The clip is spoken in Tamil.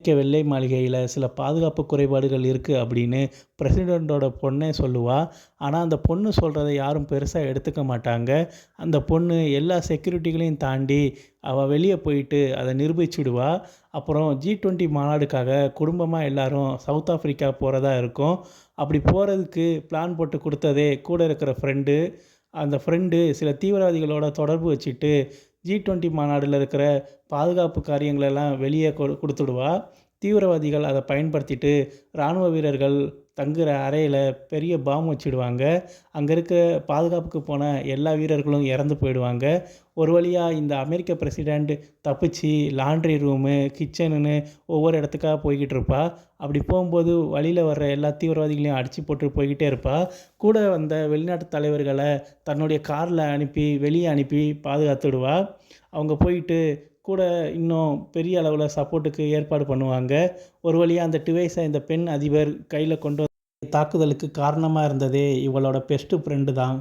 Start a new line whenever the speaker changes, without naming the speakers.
அமெரிக்க வெள்ளை மாளிகையில் சில பாதுகாப்பு குறைபாடுகள் இருக்குது அப்படின்னு பிரசிடெண்ட்டோட பொண்ணே சொல்லுவாள் ஆனால் அந்த பொண்ணு சொல்கிறத யாரும் பெருசாக எடுத்துக்க மாட்டாங்க. அந்த பொண்ணு எல்லா செக்யூரிட்டிகளையும் தாண்டி அவள் வெளியே போயிட்டு அதை நிரூபிச்சுடுவா. அப்புறம் ஜி டுவெண்ட்டி மாநாடுக்காக குடும்பமாக எல்லாரும் சவுத் ஆஃப்ரிக்கா போகிறதா இருக்கும். அப்படி போகிறதுக்கு பிளான் போட்டு கொடுத்ததே கூட இருக்கிற ஃப்ரெண்டு அந்த ஃப்ரெண்டு சில தீவிரவாதிகளோட தொடர்பு வச்சுட்டு ஜி டுவெண்ட்டி மாநாடில் இருக்கிற பாதுகாப்பு காரியங்களெல்லாம் வெளியே கொடு கொடுத்துடுவா. தீவிரவாதிகள் அதை பயன்படுத்திட்டு இராணுவ வீரர்கள் தங்குற அறையில் பெரிய பாம் வச்சுடுவாங்க. அங்கே இருக்க பாதுகாப்புக்கு போன எல்லா வீரர்களும் இறந்து போயிடுவாங்க. ஒரு வழியாக இந்த அமெரிக்க பிரசிடெண்ட் தப்பிச்சு லாண்ட்ரி ரூமு கிச்சனுன்னு ஒவ்வொரு இடத்துக்காக போய்கிட்டு இருப்பா. அப்படி போகும்போது வழியில் வர்ற எல்லா தீவிரவாதிகளையும் அடித்து போட்டு போய்கிட்டே இருப்பா. கூட வந்த வெளிநாட்டு தலைவர்களை தன்னுடைய காரில் அனுப்பி வெளியே அனுப்பி பாதுகாத்துடுவா அவங்க போயிட்டு கூட இன்னும் பெரிய அளவில் சப்போர்ட்டுக்கு ஏற்பாடு பண்ணுவாங்க. ஒரு வழியாக அந்த டிவைஸை இந்த பெண் அதிபர் கையில் கொண்டு தாக்குதலுக்கு காரணமாக இருந்ததே இவளோட பெஸ்ட்டு ஃப்ரெண்டு தான்.